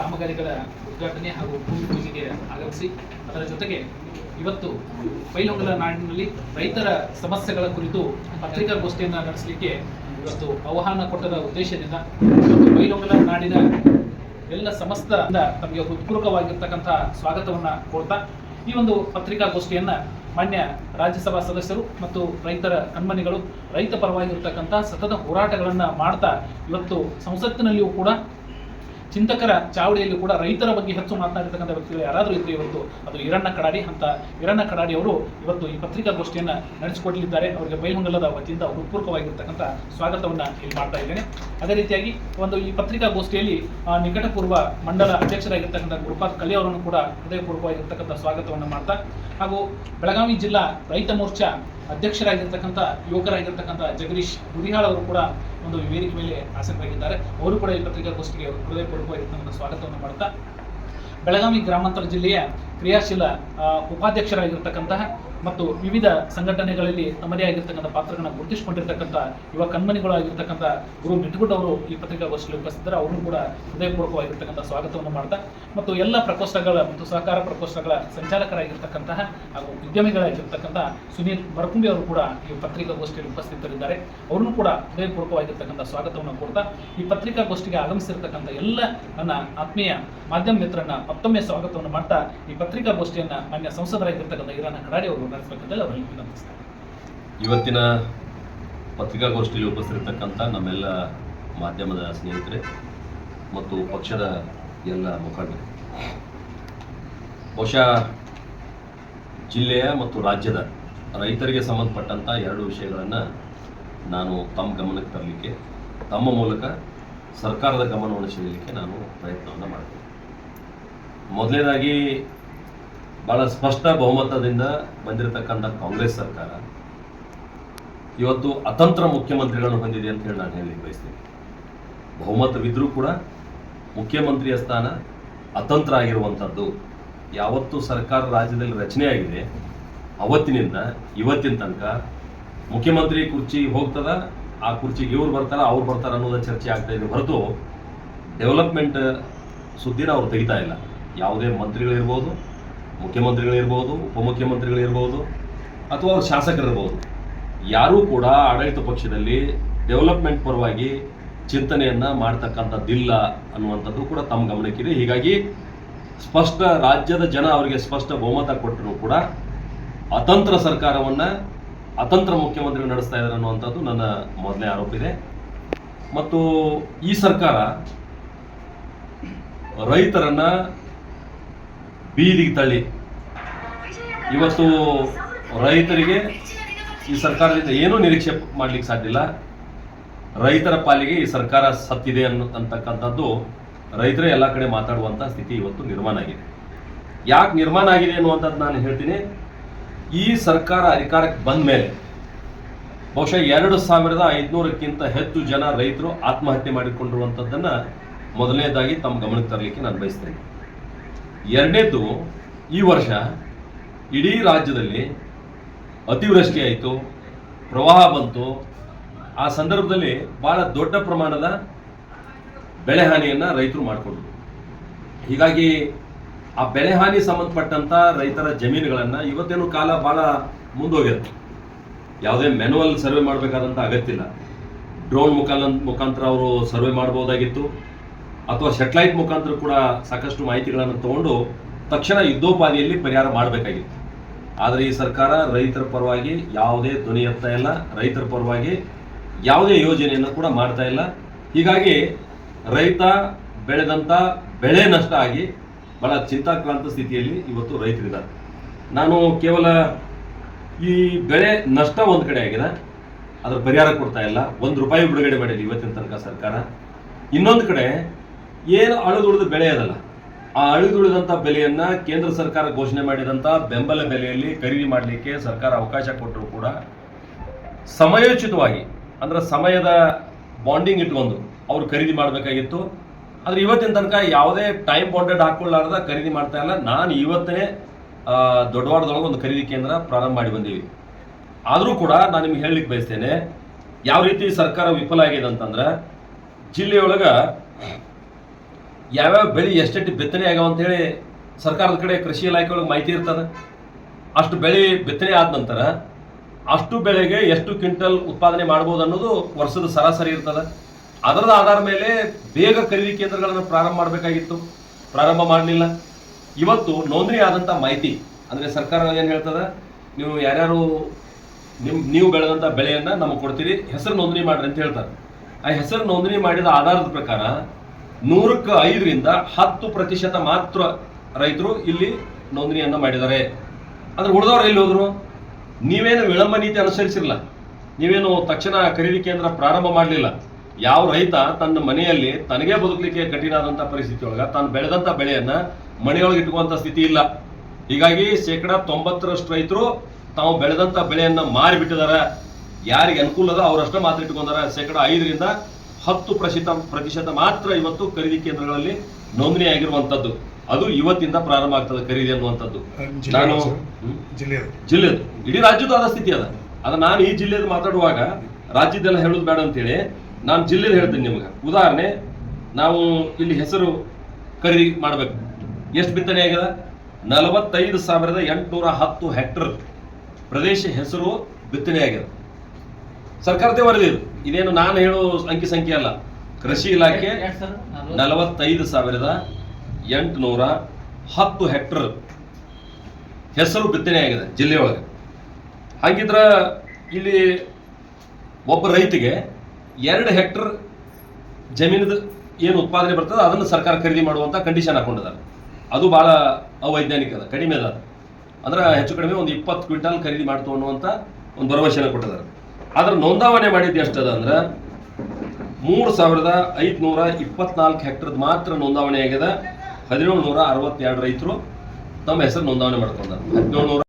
ಕಾಮಗಾರಿಗಳ ಉದ್ಘಾಟನೆ ಹಾಗೂ ಭೂಮಿ ಪೂಜೆಗೆ ಆಗಮಿಸಿ, ಅದರ ಜೊತೆಗೆ ಇವತ್ತು ಬೈಲೊಂಗಲ ನಾಡಿನಲ್ಲಿ ರೈತರ ಸಮಸ್ಯೆಗಳ ಕುರಿತು ಪತ್ರಿಕಾಗೋಷ್ಠಿಯನ್ನು ನಡೆಸಲಿಕ್ಕೆ ಇವತ್ತು ಆಹ್ವಾನ ಕೊಟ್ಟದ ಉದ್ದೇಶದಿಂದ ಬೈಲೊಂಗಲ ನಾಡಿನ ಎಲ್ಲ ಸಮಸ್ತ ತಮಗೆ ಹೃತ್ಪೂರ್ವಕವಾಗಿರ್ತಕ್ಕಂಥ ಸ್ವಾಗತವನ್ನ ಕೊಡ್ತಾ ಈ ಒಂದು ಪತ್ರಿಕಾಗೋಷ್ಠಿಯನ್ನ ಮಾನ್ಯ ರಾಜ್ಯಸಭಾ ಸದಸ್ಯರು ಮತ್ತು ರೈತರ ಕಣ್ಮನಿಗಳು ರೈತ ಪರವಾಗಿರ್ತಕ್ಕಂಥ ಸತತ ಹೋರಾಟಗಳನ್ನ ಮಾಡ್ತಾ ಇವತ್ತು ಸಂಸತ್ತಿನಲ್ಲಿಯೂ ಕೂಡ ಚಿಂತಕರ ಚಾವಡಿಯಲ್ಲಿ ಕೂಡ ರೈತರ ಬಗ್ಗೆ ಹೆಚ್ಚು ಮಾತನಾಡಿರ್ತಕ್ಕಂಥ ವ್ಯಕ್ತಿಗಳು ಯಾರಾದರೂ ಇದ್ರೆ ಇವತ್ತು ಅದು ಈರಣ್ಣ ಕಡಾಡಿ ಅಂತ ಈರಣ್ಣ ಕಡಾಡಿ ಅವರು ಇವತ್ತು ಈ ಪತ್ರಿಕಾಗೋಷ್ಠಿಯನ್ನು ನಡೆಸಿಕೊಡಲಿದ್ದಾರೆ ಅವರಿಗೆ ಬೈಲುಂಗಲದ ವತಿಯಿಂದ ಹೃತ್ಪೂರ್ವಕವಾಗಿರ್ತಕ್ಕಂಥ ಸ್ವಾಗತವನ್ನು ಇಲ್ಲಿ ಮಾಡ್ತಾ ಇದ್ದೇನೆ. ಅದೇ ರೀತಿಯಾಗಿ ಒಂದು ಈ ಪತ್ರಿಕಾಗೋಷ್ಠಿಯಲ್ಲಿ ನಿಕಟಪೂರ್ವ ಮಂಡಲ ಅಧ್ಯಕ್ಷರಾಗಿರ್ತಕ್ಕಂಥ ಗುರುಪಾತ್ ಕಲಿ ಅವರನ್ನು ಕೂಡ ಹೃದಯಪೂರ್ವಕವಾಗಿರ್ತಕ್ಕಂಥ ಸ್ವಾಗತವನ್ನು ಮಾಡ್ತಾ, ಹಾಗೂ ಬೆಳಗಾವಿ ಜಿಲ್ಲಾ ರೈತ ಮೋರ್ಚಾ ಅಧ್ಯಕ್ಷರಾಗಿರ್ತಕ್ಕಂಥ ಯುವಕರಾಗಿರ್ತಕ್ಕಂಥ ಜಗದೀಶ್ ಗುರಿಹಾಳ್ ಅವರು ಕೂಡ ಒಂದು ವೇದಿಕೆ ಮೇಲೆ ಆಸಕ್ತರಾಗಿದ್ದಾರೆ. ಅವರು ಕೂಡ ಈ ಪತ್ರಿಕಾಗೋಷ್ಠಿಗೆ ಹೃದಯಪೂರ್ವಕವಾಗಿರ್ತಕ್ಕಂಥ ಸ್ವಾಗತವನ್ನು ಮಾಡ್ತಾ ಬೆಳಗಾವಿ ಗ್ರಾಮಾಂತರ ಜಿಲ್ಲೆಯ ಕ್ರಿಯಾಶೀಲ ಉಪಾಧ್ಯಕ್ಷರಾಗಿರ್ತಕ್ಕಂತಹ ಮತ್ತು ವಿವಿಧ ಸಂಘಟನೆಗಳಲ್ಲಿ ತಮ್ಮದೇ ಆಗಿರ್ತಕ್ಕಂಥ ಪಾತ್ರಗಳನ್ನ ಗುರುತಿಸಿಕೊಂಡಿರ್ತಕ್ಕಂಥ ಯುವ ಕಣ್ಮನಿಗಳು ಆಗಿರ್ತಕ್ಕಂಥ ಗುರು ಮಿಟ್ಗುಡ್ ಅವರು ಈ ಪತ್ರಿಕಾಗೋಷ್ಠಿಯಲ್ಲಿ ಉಪಸ್ಥಿತರ, ಅವರು ಕೂಡ ಹೃದಯಪೂರ್ವಕವಾಗಿರ್ತಕ್ಕಂಥ ಸ್ವಾಗತವನ್ನು ಮಾಡ್ತಾ, ಮತ್ತು ಎಲ್ಲ ಪ್ರಕೋಷ್ಠಗಳ ಮತ್ತು ಸಹಕಾರ ಪ್ರಕೋಷ್ಠಗಳ ಸಂಚಾಲಕರಾಗಿರ್ತಕ್ಕಂತಹ ಹಾಗೂ ಉದ್ಯಮಿಗಳಾಗಿರ್ತಕ್ಕಂಥ ಸುನೀಲ್ ಮರಕುಂಬಿ ಅವರು ಕೂಡ ಈ ಪತ್ರಿಕಾಗೋಷ್ಠಿಯಲ್ಲಿ ಉಪಸ್ಥಿತರಿದ್ದಾರೆ. ಅವ್ರನ್ನೂ ಕೂಡ ಹೃದಯಪೂರ್ವಕವಾಗಿರ್ತಕ್ಕಂಥ ಸ್ವಾಗತವನ್ನು ಕೊಡ್ತಾ, ಈ ಪತ್ರಿಕಾಗೋಷ್ಠಿಗೆ ಆಗಮಿಸಿರ್ತಕ್ಕಂಥ ಎಲ್ಲ ನನ್ನ ಆತ್ಮೀಯ ಮಾಧ್ಯಮ ಮಿತ್ರರನ್ನ ಮತ್ತೊಮ್ಮೆ ಸ್ವಾಗತವನ್ನು ಮಾಡ್ತಾ, ಈ ಪತ್ರಿಕಾಗೋಷ್ಠಿಯನ್ನು ಮಾನ್ಯ ಸಂಸದರಾಗಿರ್ತಕ್ಕಂಥ ಈರಣ್ಣ ಕಡಾಡಿ ಅವರು ಇವತ್ತಿನ ಪತ್ರಿಕಾಗೋಷ್ಠಿಯಲ್ಲಿ ಉಪಸ್ಥಿರತಕ್ಕಂಥ ನಮ್ಮೆಲ್ಲ ಮಾಧ್ಯಮದ ಸ್ನೇಹಿತರೆ ಮತ್ತು ಪಕ್ಷದ ಎಲ್ಲ ಮುಖಂಡರು. ಬಹುಶಃ ಜಿಲ್ಲೆಯ ಮತ್ತು ರಾಜ್ಯದ ರೈತರಿಗೆ ಸಂಬಂಧಪಟ್ಟಂಥ ಎರಡು ವಿಷಯಗಳನ್ನು ನಾನು ತಮ್ಮ ಗಮನಕ್ಕೆ ತರಲಿಕ್ಕೆ, ತಮ್ಮ ಮೂಲಕ ಸರ್ಕಾರದ ಗಮನವನ್ನು ಸೆಳೆಯಲಿಕ್ಕೆ ನಾನು ಪ್ರಯತ್ನವನ್ನು ಮಾಡ್ತೇನೆ. ಮೊದಲನೇದಾಗಿ ಭಾಳ ಸ್ಪಷ್ಟ ಬಹುಮತದಿಂದ ಬಂದಿರತಕ್ಕಂಥ ಕಾಂಗ್ರೆಸ್ ಸರ್ಕಾರ ಇವತ್ತು ಅತಂತ್ರ ಮುಖ್ಯಮಂತ್ರಿಗಳನ್ನು ಹೊಂದಿದೆ ಅಂತ ಹೇಳಿ ನಾನು ಹೇಳಲಿಕ್ಕೆ ಬಯಸ್ತೀನಿ. ಬಹುಮತವಿದ್ರೂ ಕೂಡ ಮುಖ್ಯಮಂತ್ರಿಯ ಸ್ಥಾನ ಅತಂತ್ರ ಆಗಿರುವಂಥದ್ದು ಯಾವತ್ತು ಸರ್ಕಾರ ರಾಜ್ಯದಲ್ಲಿ ರಚನೆ ಆಗಿದೆ ಅವತ್ತಿನಿಂದ ಇವತ್ತಿನ ತನಕ ಮುಖ್ಯಮಂತ್ರಿ ಕುರ್ಚಿ ಹೋಗ್ತದ, ಆ ಕುರ್ಚಿಗೆ ಇವ್ರು ಬರ್ತಾರ, ಅವ್ರು ಬರ್ತಾರ ಅನ್ನೋದ ಚರ್ಚೆ ಆಗ್ತಾ ಇದೆ. ಹೊರತು ಡೆವಲಪ್ಮೆಂಟ್ ಸುದ್ದಿನ ಅವ್ರು ತೆಗಿತಾ ಇಲ್ಲ. ಯಾವುದೇ ಮಂತ್ರಿಗಳಿರ್ಬೋದು ಮುಖ್ಯಮಂತ್ರಿಗಳಿರ್ಬೋದು, ಉಪಮುಖ್ಯಮಂತ್ರಿಗಳಿರ್ಬೋದು ಅಥವಾ ಅವ್ರ ಶಾಸಕರಿರ್ಬೋದು, ಯಾರೂ ಕೂಡ ಆಡಳಿತ ಪಕ್ಷದಲ್ಲಿ ಡೆವಲಪ್ಮೆಂಟ್ ಪರವಾಗಿ ಚಿಂತನೆಯನ್ನ ಮಾಡ್ತಕ್ಕಂಥದ್ದಿಲ್ಲ ಅನ್ನುವಂಥದ್ದು ಕೂಡ ತಮ್ಮ ಗಮನಕ್ಕಿದೆ. ಹೀಗಾಗಿ ಸ್ಪಷ್ಟ ರಾಜ್ಯದ ಜನ ಅವರಿಗೆ ಸ್ಪಷ್ಟ ಬಹುಮತ ಕೊಟ್ಟರು ಕೂಡ ಅತಂತ್ರ ಸರ್ಕಾರವನ್ನು ಅತಂತ್ರ ಮುಖ್ಯಮಂತ್ರಿಗಳು ನಡೆಸ್ತಾ ಇದ್ದಾರೆ ಅನ್ನುವಂಥದ್ದು ನನ್ನ ಮೊದಲನೇ ಆರೋಪ ಇದೆ. ಮತ್ತು ಈ ಸರ್ಕಾರ ರೈತರನ್ನ ಬೀದಿಗೆ ತಳ್ಳಿ. ಇವತ್ತು ರೈತರಿಗೆ ಈ ಸರ್ಕಾರದಿಂದ ಏನೂ ನಿರೀಕ್ಷೆ ಮಾಡ್ಲಿಕ್ಕೆ ಸಾಧ್ಯ ಇಲ್ಲ. ರೈತರ ಪಾಲಿಗೆ ಈ ಸರ್ಕಾರ ಸತ್ತಿದೆ ಅನ್ನೋ ಅಂತಕ್ಕಂಥದ್ದು ರೈತರೇ ಎಲ್ಲ ಕಡೆ ಮಾತಾಡುವಂಥ ಸ್ಥಿತಿ ಇವತ್ತು ನಿರ್ಮಾಣ ಆಗಿದೆ. ಯಾಕೆ ನಿರ್ಮಾಣ ಆಗಿದೆ ಅನ್ನುವಂಥದ್ದು ನಾನು ಹೇಳ್ತೀನಿ. ಈ ಸರ್ಕಾರ ಅಧಿಕಾರಕ್ಕೆ ಬಂದ ಮೇಲೆ ಬಹುಶಃ ಎರಡು ಸಾವಿರದ ಐದುನೂರಕ್ಕಿಂತ ಹೆಚ್ಚು ಜನ ರೈತರು ಆತ್ಮಹತ್ಯೆ ಮಾಡಿಕೊಂಡಿರುವಂಥದ್ದನ್ನು ಮೊದಲನೇದಾಗಿ ತಮ್ಮ ಗಮನಕ್ಕೆ ತರಲಿಕ್ಕೆ ನಾನು ಬಯಸ್ತೇನೆ. ಎರಡನೇದು ಈ ವರ್ಷ ಇಡೀ ರಾಜ್ಯದಲ್ಲಿ ಅತಿವೃಷ್ಟಿ ಆಯಿತು, ಪ್ರವಾಹ ಬಂತು. ಆ ಸಂದರ್ಭದಲ್ಲಿ ಬಹಳ ದೊಡ್ಡ ಪ್ರಮಾಣದ ಬೆಳೆ ಹಾನಿಯನ್ನು ರೈತರು ಮಾಡಿಕೊಂಡ್ರು. ಹೀಗಾಗಿ ಆ ಬೆಳೆ ಹಾನಿ ಸಂಬಂಧಪಟ್ಟಂಥ ರೈತರ ಜಮೀನುಗಳನ್ನು ಇವತ್ತೇನು ಕಾಲ ಭಾಳ ಮುಂದೋಗಿರುತ್ತೆ. ಯಾವುದೇ ಮ್ಯಾನುವಲ್ ಸರ್ವೆ ಮಾಡಬೇಕಾದಂಥ ಅಗತ್ಯ ಇಲ್ಲ. ಡ್ರೋನ್ ಮುಖಾಲ ಮುಖಾಂತರ ಅವರು ಸರ್ವೆ ಮಾಡಬಹುದಾಗಿತ್ತು ಅಥವಾ ಸೆಟ್ಲೈಟ್ ಮುಖಾಂತರ ಕೂಡ ಸಾಕಷ್ಟು ಮಾಹಿತಿಗಳನ್ನು ತಗೊಂಡು ತಕ್ಷಣ ಯುದ್ಧೋಪಾದಿಯಲ್ಲಿ ಪರಿಹಾರ ಮಾಡಬೇಕಾಗಿತ್ತು. ಆದರೆ ಈ ಸರ್ಕಾರ ರೈತರ ಪರವಾಗಿ ಯಾವುದೇ ಧ್ವನಿ ಎತ್ತಾ ಇಲ್ಲ, ರೈತರ ಪರವಾಗಿ ಯಾವುದೇ ಯೋಜನೆಯನ್ನು ಕೂಡ ಮಾಡ್ತಾ ಇಲ್ಲ. ಹೀಗಾಗಿ ರೈತ ಬೆಳೆದಂಥ ಬೆಳೆ ನಷ್ಟ ಆಗಿ ಬಹಳ ಚಿಂತಾಕ್ರಾಂತ ಸ್ಥಿತಿಯಲ್ಲಿ ಇವತ್ತು ರೈತರಿದ್ದಾರೆ. ನಾನು ಕೇವಲ ಈ ಬೆಳೆ ನಷ್ಟ ಒಂದು ಕಡೆ ಆಗಿದೆ. ಅದರ ಪರಿಹಾರ ಕೊಡ್ತಾ ಇಲ್ಲ. ಒಂದು ರೂಪಾಯಿ ಬಿಡುಗಡೆ ಮಾಡಿದೆ ಇವತ್ತಿನ ತನಕ ಸರ್ಕಾರ. ಇನ್ನೊಂದು ಕಡೆ ಏನು ಅಳಿದುಳಿದ ಬೆಳೆ ಅದಲ್ಲ. ಆ ಅಳಿದುಳಿದಂಥ ಬೆಲೆಯನ್ನು ಕೇಂದ್ರ ಸರ್ಕಾರ ಘೋಷಣೆ ಮಾಡಿದಂಥ ಬೆಂಬಲ ಬೆಲೆಯಲ್ಲಿ ಖರೀದಿ ಮಾಡಲಿಕ್ಕೆ ಸರ್ಕಾರ ಅವಕಾಶ ಕೊಟ್ಟರು ಕೂಡ ಸಮಯೋಚಿತವಾಗಿ ಅಂದ್ರೆ ಸಮಯದ ಬಾಂಡಿಂಗ್ ಇಟ್ಕೊಂಡು ಅವರು ಖರೀದಿ ಮಾಡಬೇಕಾಗಿತ್ತು. ಆದರೆ ಇವತ್ತಿನ ತನಕ ಯಾವುದೇ ಟೈಮ್ ಬಾಂಡೆಡ್ ಹಾಕೊಳ್ಳಾರ್ದ ಖರೀದಿ ಮಾಡ್ತಾ ಇಲ್ಲ. ನಾನು ಇವತ್ತನೇ ಆ, ದೊಡ್ಡವಾಡದೊಳಗೆ ಒಂದು ಖರೀದಿ ಕೇಂದ್ರ ಪ್ರಾರಂಭ ಮಾಡಿ ಬಂದೀವಿ. ಆದರೂ ಕೂಡ ನಾನು ನಿಮ್ಗೆ ಹೇಳಲಿಕ್ಕೆ ಬಯಸ್ತೇನೆ ಯಾವ ರೀತಿ ಸರ್ಕಾರ ವಿಫಲ ಆಗಿದೆ ಅಂತಂದ್ರೆ ಜಿಲ್ಲೆಯೊಳಗ ಯಾವ್ಯಾವ ಬೆಳೆ ಎಷ್ಟೆಷ್ಟು ಬಿತ್ತನೆ ಆಗ್ಯಾವ ಅಂತೇಳಿ ಸರ್ಕಾರದ ಕಡೆ ಕೃಷಿ ಇಲಾಖೆ ಒಳಗೆ ಮಾಹಿತಿ ಇರ್ತದೆ. ಅಷ್ಟು ಬೆಳೆ ಬಿತ್ತನೆ ಆದ ನಂತರ ಅಷ್ಟು ಬೆಳೆಗೆ ಎಷ್ಟು ಕ್ವಿಂಟಲ್ ಉತ್ಪಾದನೆ ಮಾಡ್ಬೋದು ಅನ್ನೋದು ವರ್ಷದ ಸರಾಸರಿ ಇರ್ತದೆ. ಅದರದ ಆಧಾರ ಮೇಲೆ ಬೇಗ ಖರೀದಿ ಕೇಂದ್ರಗಳನ್ನು ಪ್ರಾರಂಭ ಮಾಡಬೇಕಾಗಿತ್ತು. ಪ್ರಾರಂಭ ಮಾಡಲಿಲ್ಲ. ಇವತ್ತು ನೋಂದಣಿ ಆದಂಥ ಮಾಹಿತಿ ಅಂದರೆ ಸರ್ಕಾರ ಏನು ಹೇಳ್ತದೆ? ನೀವು ಯಾರ್ಯಾರು ನಿಮ್ಮ ನೀವು ಬೆಳೆದಂಥ ಬೆಳೆಯನ್ನು ನಮಗೆ ಕೊಡ್ತೀರಿ, ಹೆಸರು ನೋಂದಣಿ ಮಾಡಿರಿ ಅಂತ ಹೇಳ್ತಾರೆ. ಆ ಹೆಸರು ನೋಂದಣಿ ಮಾಡಿದ ಆಧಾರದ ಪ್ರಕಾರ ನೂರಕ್ಕೆ ಐದರಿಂದ ಹತ್ತು ಪ್ರತಿಶತ ಮಾತ್ರ ರೈತರು ಇಲ್ಲಿ ನೋಂದಣಿಯನ್ನು ಮಾಡಿದ್ದಾರೆ. ಅಂದ್ರೆ ಉಳಿದವ್ರು ಎಲ್ಲಿ ಹೋದ್ರು? ನೀವೇನು ವಿಳಂಬ ನೀತಿ ಅನುಸರಿಸಿರಲ್ಲ ನೀವೇನು ತಕ್ಷಣ ಖರೀದಿ ಕೇಂದ್ರ ಪ್ರಾರಂಭ ಮಾಡಲಿಲ್ಲ. ಯಾವ ರೈತ ತನ್ನ ಮನೆಯಲ್ಲಿ ತನಗೇ ಬದುಕಲಿಕ್ಕೆ ಕಠಿಣ ಪರಿಸ್ಥಿತಿ ಒಳಗ ತಾನು ಬೆಳೆದಂಥ ಬೆಳೆಯನ್ನ ಮನೆಯೊಳಗೆ ಇಟ್ಕುವಂಥ ಸ್ಥಿತಿ ಇಲ್ಲ. ಹೀಗಾಗಿ ಶೇಕಡ ತೊಂಬತ್ತರಷ್ಟು ರೈತರು ತಾವು ಬೆಳೆದಂಥ ಬೆಳೆಯನ್ನು ಮಾರಿ ಬಿಟ್ಟಿದ್ದಾರೆ ಯಾರಿಗೆ ಅನುಕೂಲ ಅದ ಅವರಷ್ಟು ಮಾತ್ರ ಇಟ್ಕೊಂಡಾರ ಶೇಕಡ ಐದರಿಂದ ಹತ್ತು ಪ್ರತಿಶತ ಪ್ರತಿಶತ ಮಾತ್ರ ಇವತ್ತು ಖರೀದಿ ಕೇಂದ್ರಗಳಲ್ಲಿ ನೋಂದಣಿ ಆಗಿರುವಂತದ್ದು ಅದು ಇವತ್ತಿಂದ ಪ್ರಾರಂಭ ಆಗ್ತದೆ ಖರೀದಿ ಅನ್ನುವಂಥದ್ದು. ನಾನು ಜಿಲ್ಲೆದು. ಇಡೀ ರಾಜ್ಯದ ಅದ ಸ್ಥಿತಿ ಅದ. ಅದ ನಾನು ಈ ಜಿಲ್ಲೆದು ಮಾತಾಡುವಾಗ ರಾಜ್ಯದೆಲ್ಲ ಹೇಳೋದು ಬೇಡ ಅಂತೇಳಿ ನಾನು ಜಿಲ್ಲೆದು ಹೇಳ್ತೀನಿ ನಿಮ್ಗೆ. ಉದಾಹರಣೆ ನಾವು ಇಲ್ಲಿ ಹೆಸರು ಖರೀದಿ ಮಾಡಬೇಕು. ಎಷ್ಟು ಬಿತ್ತನೆ ಆಗಿದೆ ನಲವತ್ತೈದು ಸಾವಿರದ ಎಂಟುನೂರ ಹತ್ತು ಹೆಕ್ಟರ್ ಪ್ರದೇಶ ಹೆಸರು ಬಿತ್ತನೆ ಆಗ್ಯದ. ಸರ್ಕಾರದೇ ವರದಿ ಇದು. ಇದೇನು ನಾನು ಹೇಳೋ ಅಂಕಿ ಸಂಖ್ಯೆ ಅಲ್ಲ. ಕೃಷಿ ಇಲಾಖೆ ನಲವತ್ತೈದು ಸಾವಿರದ ಎಂಟುನೂರ ಹತ್ತು ಹೆಕ್ಟರ್ ಹೆಸರು ಬಿತ್ತನೆ ಆಗಿದೆ ಜಿಲ್ಲೆಯೊಳಗೆ ಹಾಗಿದ್ರೆ ಇಲ್ಲಿ ಒಬ್ಬ ರೈತಿಗೆ ಎರಡು ಹೆಕ್ಟರ್ ಜಮೀನದ ಏನು ಉತ್ಪಾದನೆ ಬರ್ತದೆ ಅದನ್ನು ಸರ್ಕಾರ ಖರೀದಿ ಮಾಡುವಂತ ಕಂಡೀಷನ್ ಹಾಕೊಂಡಿದ್ದಾರೆ. ಅದು ಬಹಳ ಅವೈಜ್ಞಾನಿಕ ಅದ ಕಡಿಮೆ ಅದ. ಅಂದ್ರೆ ಹೆಚ್ಚು ಕಡಿಮೆ ಒಂದು ಇಪ್ಪತ್ತು ಕ್ವಿಂಟಲ್ ಖರೀದಿ ಮಾಡ್ತು ಅನ್ನುವಂಥ ಒಂದು ಭರವಸೆಯನ್ನು ಕೊಟ್ಟಿದ್ದಾರೆ. ಆದ್ರೆ ನೋಂದಾವಣೆ ಮಾಡಿದ್ದು ಎಷ್ಟದ ಅಂದ್ರೆ ಮೂರು ಸಾವಿರದ ಐದುನೂರ ಇಪ್ಪತ್ನಾಲ್ಕು ಹೆಕ್ಟರ್ ಮಾತ್ರ ನೋಂದಾವಣೆ ಆಗಿದೆ. ಹದಿನೇಳು ನೂರ ಅರವತ್ತೆರಡು ರೈತರು ತಮ್ಮ ಹೆಸರು ನೋಂದಾವಣೆ ಮಾಡ್ಕೊಂಡಾರೆ. ಹದಿನೇಳು ನೂರ